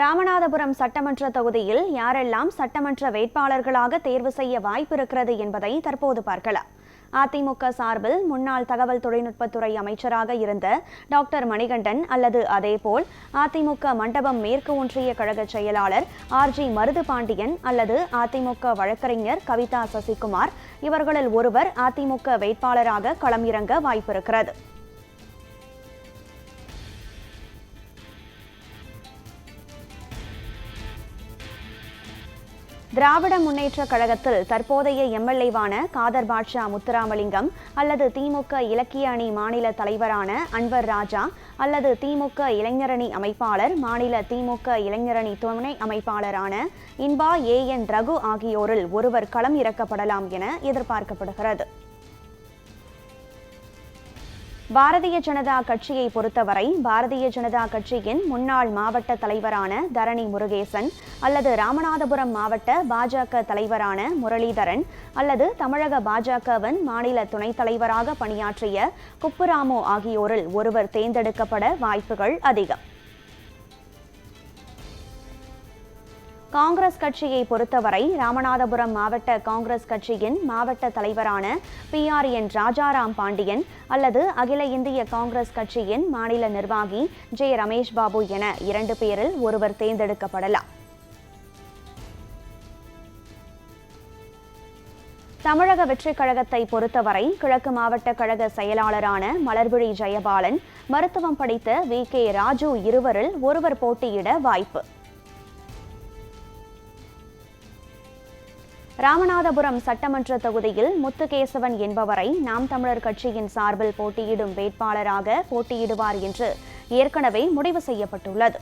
ராமநாதபுரம் சட்டமன்ற தொகுதியில் யாரெல்லாம் சட்டமன்ற வேட்பாளர்களாக தேர்வு செய்ய வாய்ப்பிருக்கிறது என்பதை தற்போது பார்க்கலாம். அதிமுக சார்பில் முன்னாள் தகவல் தொழில்நுட்பத்துறை அமைச்சராக இருந்த டாக்டர் மணிகண்டன் அல்லது அதேபோல் அதிமுக மண்டபம் மேற்கு ஒன்றிய கழக செயலாளர் ஆர்ஜி மருது பாண்டியன் அல்லது அதிமுக வழக்கறிஞர் கவிதா சசிகுமார் இவர்களில் ஒருவர் அதிமுக வேட்பாளராக களமிறங்க வாய்ப்பிருக்கிறது. திராவிட முன்னேற்ற கழகத்தில் தற்போதைய எம்எல்ஏவான காதர் பாட்ஷா முத்துராமலிங்கம் அல்லது திமுக இலக்கிய அணி மாநில தலைவரான அன்வர் ராஜா அல்லது திமுக இளைஞரணி அமைப்பாளர் மாநில திமுக இளைஞரணி துணை அமைப்பாளரான இன்பா ஏ என் ரகு ஆகியோரில் ஒருவர் களம் இறக்கப்படலாம் என எதிர்பார்க்கப்படுகிறது. பாரதிய ஜனதா கட்சியை பொறுத்தவரை பாரதிய ஜனதா கட்சியின் முன்னாள் மாவட்ட தலைவரான தரணி முருகேசன் அல்லது ராமநாதபுரம் மாவட்ட பாஜக தலைவரான முரளிதரன் அல்லது தமிழக பாஜகவின் மாநில துணைத் தலைவராக பணியாற்றிய குப்புராமு ஆகியோரில் ஒருவர் தேர்ந்தெடுக்கப்பட வாய்ப்புகள் அதிகம். காங்கிரஸ் கட்சியை பொறுத்தவரை ராமநாதபுரம் மாவட்ட காங்கிரஸ் கட்சியின் மாவட்ட தலைவரான P R N Rajaram Pandian அல்லது அகில இந்திய காங்கிரஸ் கட்சியின் மாநில நிர்வாகி ஜே ரமேஷ் பாபு என இரண்டு பேரில் ஒருவர் தேர்ந்தெடுக்கப்படலாம். தமிழக வெற்றிக் கழகத்தை பொறுத்தவரை கிழக்கு மாவட்ட கழக செயலாளரான மலர்விழி ஜெயபாலன் மருத்துவம் படித்த வி கே ராஜு இருவரில் ஒருவர் போட்டியிட வாய்ப்பு. ராமநாதபுரம் சட்டமன்ற தொகுதியில் முத்துகேசவன் என்பவரை நாம் தமிழர் கட்சியின் சார்பில் போட்டியிடும் வேட்பாளராக போட்டியிடுவார் என்று ஏற்கனவே முடிவு செய்யப்பட்டுள்ளது.